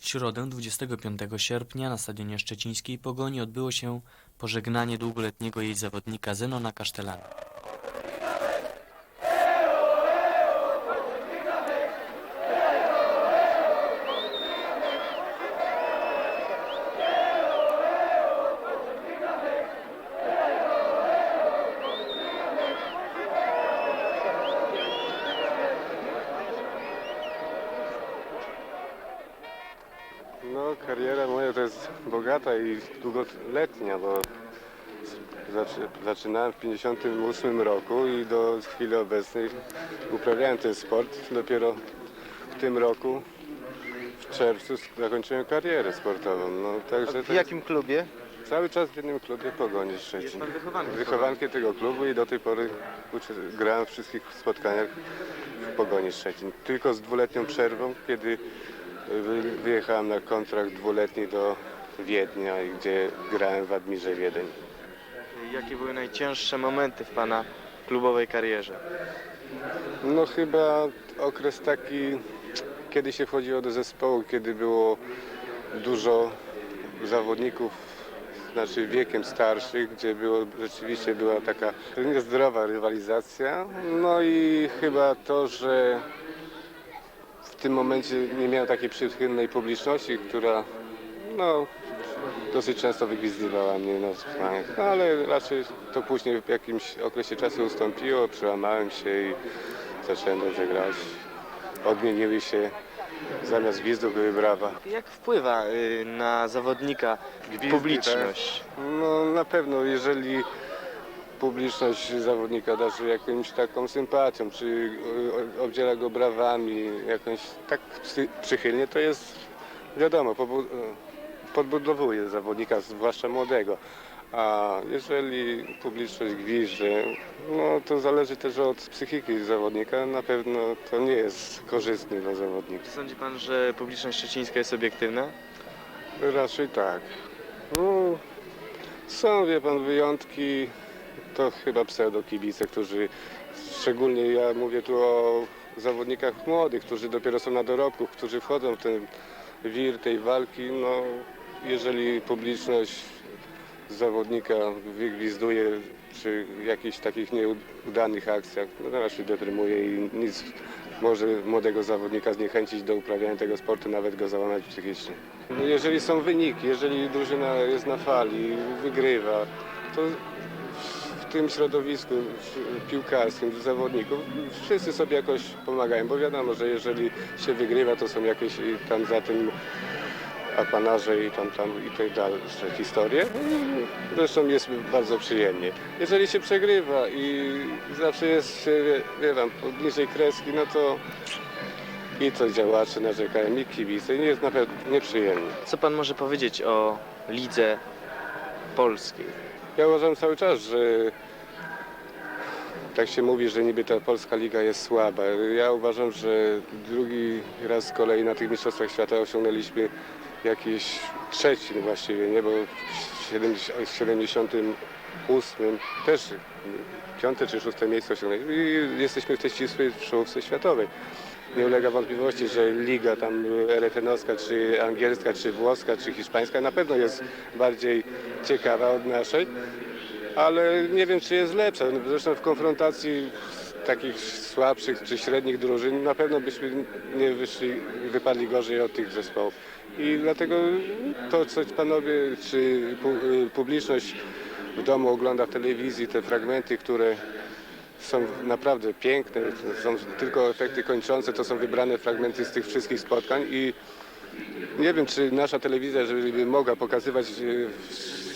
W środę 25 sierpnia na stadionie szczecińskiej Pogoni odbyło się pożegnanie długoletniego jej zawodnika Zenona Kasztelana. Bogata i długoletnia, bo zaczy, zaczynałem w 58 roku i do chwili obecnej uprawiałem ten sport. Dopiero w tym roku, w czerwcu, zakończyłem karierę sportową. No, także W jakim klubie? cały czas w jednym klubie Pogoni Szczecin. pan wychowankiem. Wychowankiem tego klubu i do tej pory grałem w wszystkich spotkaniach w Pogoni Szczecin. Tylko z dwuletnią przerwą, kiedy wy- wyjechałem na kontrakt dwuletni do Wiednia, gdzie grałem w Admirze Wiedeń. Jakie były najcięższe momenty w pana klubowej karierze? No chyba okres taki, kiedy się wchodziło do zespołu, kiedy było dużo zawodników, znaczy wiekiem starszych, gdzie było, rzeczywiście była taka niezdrowa rywalizacja. No i chyba to, że w tym momencie nie miałem takiej przychylnej publiczności, która no, dosyć często wygwizdywała mnie na spotkaniach, no, ale raczej to później w jakimś okresie czasu ustąpiło, przełamałem się i zacząłem dobrze grać. Odmieniły się, zamiast gwizdów były brawa. Jak wpływa y, na zawodnika publiczność? No na pewno, jeżeli publiczność zawodnika darzy jakąś taką sympatią, czy y, obdziela go brawami, jakąś tak przy- przychylnie, to jest wiadomo, pobu- podbudowuje zawodnika, zwłaszcza młodego. A jeżeli publiczność gwizdże, no to zależy też od psychiki zawodnika. Na pewno to nie jest korzystne dla zawodnika. Czy sądzi pan, że publiczność szczecińska jest obiektywna? Raczej tak. No, są, wie pan, wyjątki. To chyba pseudokibice, którzy, szczególnie ja mówię tu o zawodnikach młodych, którzy dopiero są na dorobku, którzy wchodzą w ten wir tej walki. No, jeżeli publiczność zawodnika wygwizduje przy jakichś takich nieudanych akcjach, no to raczej deprymuje i nic może młodego zawodnika zniechęcić do uprawiania tego sportu, nawet go załamać psychicznie. No Jeżeli są wyniki, jeżeli drużyna jest na fali, wygrywa, to w tym środowisku piłkarskim zawodników wszyscy sobie jakoś pomagają, bo wiadomo, że jeżeli się wygrywa, to są jakieś tam za tym apanarze i tam, tam i tak dalsze historie. Zresztą jest bardzo przyjemnie. Jeżeli się przegrywa i zawsze jest, się, wie, wie kreski, no to i to działacze narzekają, i kibice, i jest naprawdę nieprzyjemnie. Co pan może powiedzieć o lidze polskiej? Ja uważam cały czas, że tak się mówi, że niby ta polska liga jest słaba. Ja uważam, że drugi raz z kolei na tych mistrzostwach świata osiągnęliśmy jakiś trzeci właściwie, nie? Bo w 70 w 78 też piąte czy szóste miejsce osiągnęliśmy i jesteśmy w tej ścisłej czołówce światowej. Nie ulega wątpliwości, że liga tam RFN-owska, czy angielska, czy włoska, czy hiszpańska na pewno jest bardziej ciekawa od naszej, ale nie wiem, czy jest lepsza. Zresztą w konfrontacji takich słabszych czy średnich drużyn na pewno byśmy nie wyszli, wypadli gorzej od tych zespołów. I dlatego to, co panowie czy pu- publiczność w domu ogląda w telewizji, te fragmenty, które są naprawdę piękne, są tylko efekty kończące, to są wybrane fragmenty z tych wszystkich spotkań i nie wiem, czy nasza telewizja, żeby mogła pokazywać e,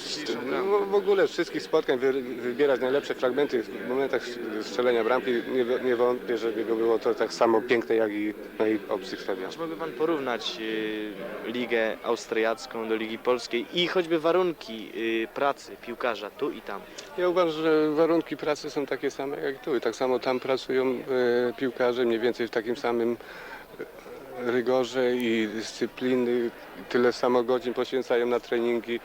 no, w ogóle wszystkich spotkań, wy, wybierać najlepsze fragmenty w momentach strzelenia bramki, nie, nie wątpię, żeby było to tak samo piękne, jak i na ich obcych stadionach. Czy mógłby pan porównać y, ligę austriacką do ligi polskiej i choćby warunki y, pracy piłkarza tu i tam? Ja uważam, że warunki pracy są takie same jak tu. I tak samo tam pracują e, piłkarze mniej więcej w takim samym rygorze i dyscypliny. Tyle samo godzin poświęcają na treningi.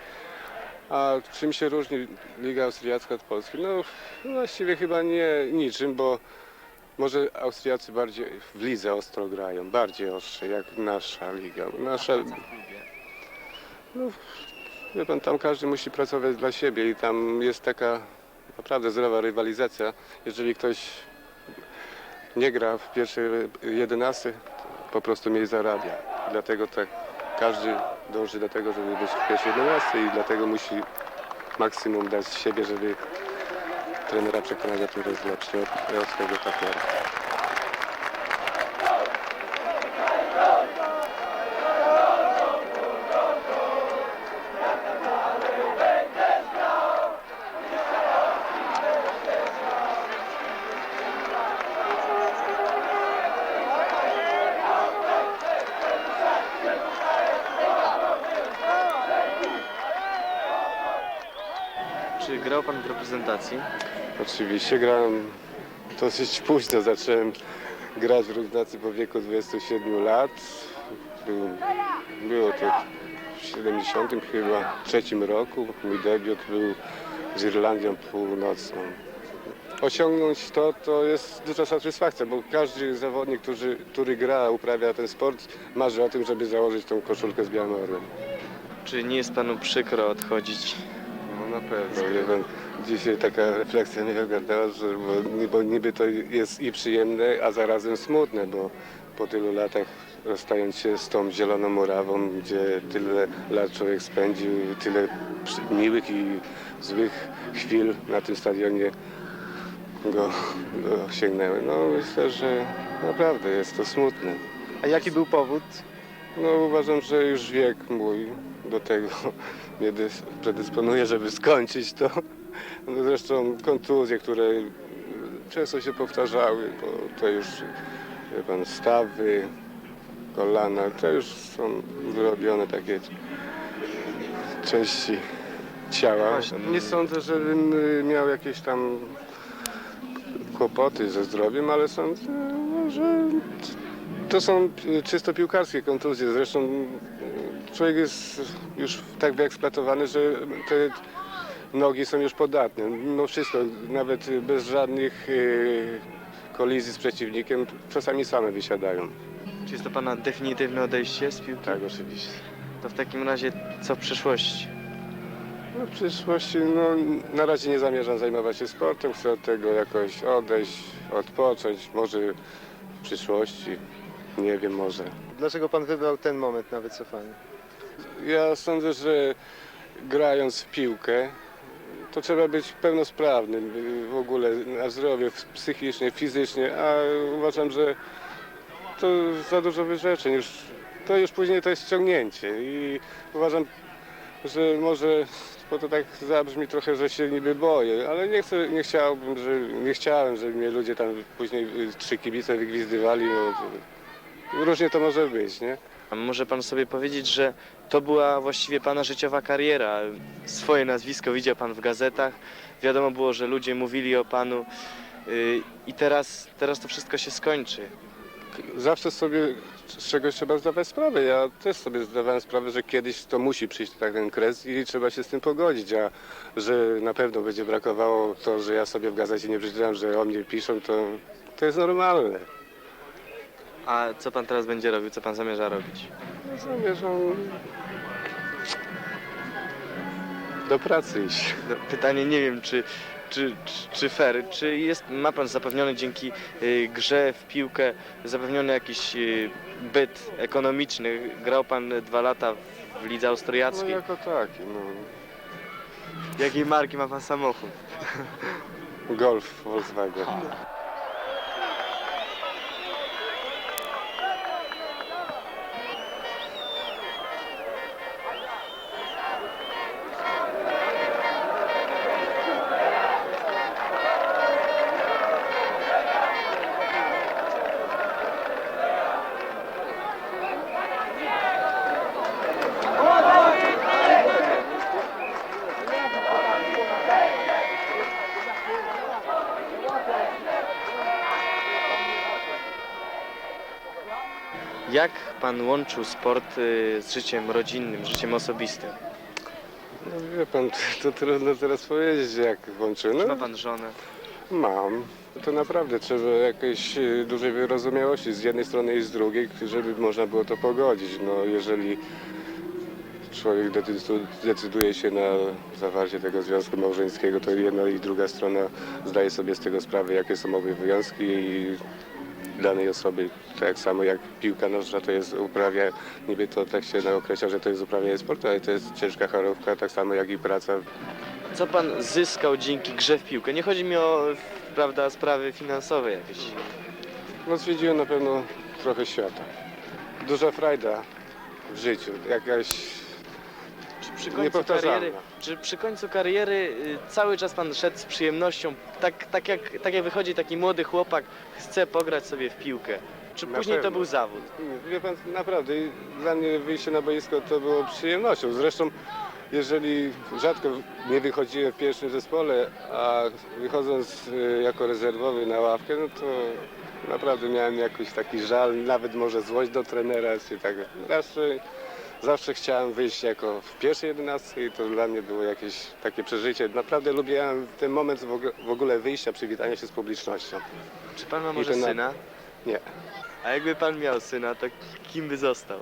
A czym się różni Liga Austriacka od Polski? No właściwie chyba nie niczym, bo Może Austriacy bardziej w lidze ostro grają, bardziej ostrze, jak nasza liga. Nasza, wie pan, tam każdy musi pracować dla siebie i tam jest taka naprawdę zdrowa rywalizacja. Jeżeli ktoś nie gra w pierwszej 11, po prostu mniej zarabia. Dlatego tak każdy dąży do tego, żeby być w pierwszej 11 i dlatego musi maksimum dać z siebie, żeby trenera przekonać, że to jest lepszy od, od swojego partnera. Czy grał pan w reprezentacji? Oczywiście grałem dosyć późno, zacząłem grać w reprezentacji po wieku 27 lat. Był, było to w 70 chyba trzecim roku. Mój debiut był z Irlandią Północną. Osiągnąć to, to jest duża satysfakcja, bo każdy zawodnik, który, który gra, uprawia ten sport, marzy o tym, żeby założyć tą koszulkę z białym orłem. Czy nie jest panu przykro odchodzić? Na pewno. Wie pan, dzisiaj taka refleksja mnie ogarnęła, że bo, bo niby to jest i przyjemne, a zarazem smutne, bo po tylu latach rozstając się z tą zieloną murawą, gdzie tyle lat człowiek spędził, tyle miłych i złych chwil na tym stadionie go, go sięgnęły. No myślę, że naprawdę jest to smutne. A jaki był powód? No uważam, że już wiek mój do tego mnie dys- predysponuje, żeby skończyć to. No zresztą kontuzje, które często się powtarzały, bo to już wie pan, stawy, kolana, to już są wyrobione takie części ciała. Nie sądzę, żebym y, miał jakieś tam kłopoty ze zdrowiem, ale sądzę, że to są y, czysto piłkarskie kontuzje. Zresztą y, człowiek jest już tak wyeksploatowany, że te nogi są już podatne. Mimo wszystko, nawet bez żadnych y, kolizji z przeciwnikiem, czasami same wysiadają. Czy jest to pana definitywne odejście z piłki? Tak, oczywiście. To w takim razie co w przyszłości? No, w przyszłości, no, na razie nie zamierzam zajmować się sportem. Chcę od tego jakoś odejść, odpocząć. Może w przyszłości, nie wiem, może. Dlaczego pan wybrał ten moment na wycofanie? Ja sądzę, że grając w piłkę, to trzeba być pełnosprawnym w ogóle na zdrowie psychicznie, fizycznie, a uważam, że to za dużo wyrzeczeń. Już, to już później to jest ściągnięcie i uważam, że może, bo to tak zabrzmi trochę, że się niby boję, ale nie chcę, nie chciałbym, że, nie chciałem, żeby mnie ludzie tam później y, trzy kibice wygwizdywali. To, różnie to może być, nie? A może pan sobie powiedzieć, że to była właściwie pana życiowa kariera? Swoje nazwisko widział pan w gazetach, wiadomo było, że ludzie mówili o panu yy, i teraz, teraz to wszystko się skończy. zawsze sobie z czegoś trzeba zdawać sprawę. Ja też sobie zdawałem sprawę, że kiedyś to musi przyjść tak ten kres i trzeba się z tym pogodzić, a że na pewno będzie brakowało to, że ja sobie w gazecie nie przeczytałem, że o mnie piszą, to, to jest normalne. A co pan teraz będzie robił? Co pan zamierza robić? Ja Zamierzam do pracy iść. No, pytanie nie wiem, czy, czy, czy, czy fair, czy jest, ma pan zapewniony dzięki y, grze w piłkę, zapewniony jakiś y, byt ekonomiczny? Grał pan dwa lata w lidze No austriackiej. jako taki, no. Jakiej marki ma pan samochód? Golf Volkswagen. Jak pan łączył sport y, z życiem rodzinnym, życiem osobistym? No wie pan, to trudno teraz powiedzieć, jak włączyłem. Czy ma No, pan żonę? mam To naprawdę trzeba jakiejś e, dużej wyrozumiałości z jednej strony i z drugiej, żeby można było to pogodzić. No, jeżeli człowiek decydu- decyduje się na zawarcie tego związku małżeńskiego, to jedna i druga strona zdaje sobie z tego sprawę, jakie są obowiązki i danej osoby. Tak samo jak piłka nożna to jest uprawia, niby to tak się określa, że to jest uprawianie sportu, ale to jest ciężka chorobka, tak samo jak i praca Co pan zyskał dzięki grze w piłkę? Nie chodzi mi o prawda, sprawy finansowe jakieś. No zwiedziłem na pewno trochę świata. Duża frajda w życiu, jakaś przy końcu kariery, czy przy końcu kariery y, cały czas pan szedł z przyjemnością, tak, tak, jak, tak jak wychodzi taki młody chłopak, chce pograć sobie w piłkę? Czy Na później to pewno. był zawód? Wie pan, naprawdę dla mnie wyjście na boisko to było przyjemnością. Zresztą jeżeli rzadko nie wychodziłem w pierwszym zespole, a wychodząc y, jako rezerwowy na ławkę, no to naprawdę miałem jakiś taki żal, nawet może złość do trenera, czy tak. Raczej zawsze chciałem wyjść jako w pierwszej jedenastce i to dla mnie było jakieś takie przeżycie. Naprawdę lubiłem ten moment w ogóle- w ogóle wyjścia, przywitania się z publicznością. Czy pan ma I może ten syna? Nie. A jakby pan miał syna, to kim by został?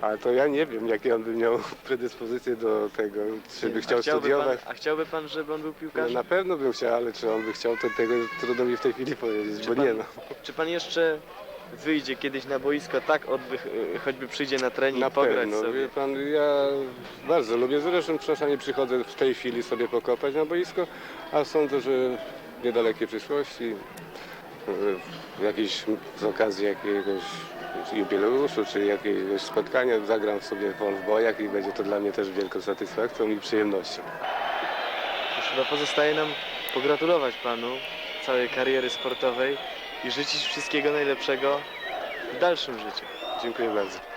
Ale to ja nie wiem, jakie on by miał predyspozycje do tego, czy by A chciał chciałby studiować. Pan, a chciałby pan, żeby on był No, piłkarzem? na pewno bym chciał, ale czy on by chciał, to tego trudno mi w tej chwili powiedzieć, bo pan- nie no. Czy pan jeszcze wyjdzie kiedyś na boisko, tak odwych, y, choćby przyjdzie na trening, Na pograć pewno, sobie? wie pan, ja bardzo lubię, zresztą czasami przychodzę w tej chwili sobie pokopać na boisko, a sądzę, że w niedalekiej przyszłości, y, jakiejś, z okazji jakiegoś jubileuszu, czy jakiegoś spotkania zagram sobie w Wolfbojach i będzie to dla mnie też wielką satysfakcją i przyjemnością. Już chyba pozostaje nam pogratulować panu całej kariery sportowej i życzyć wszystkiego najlepszego w dalszym życiu. Dziękuję bardzo.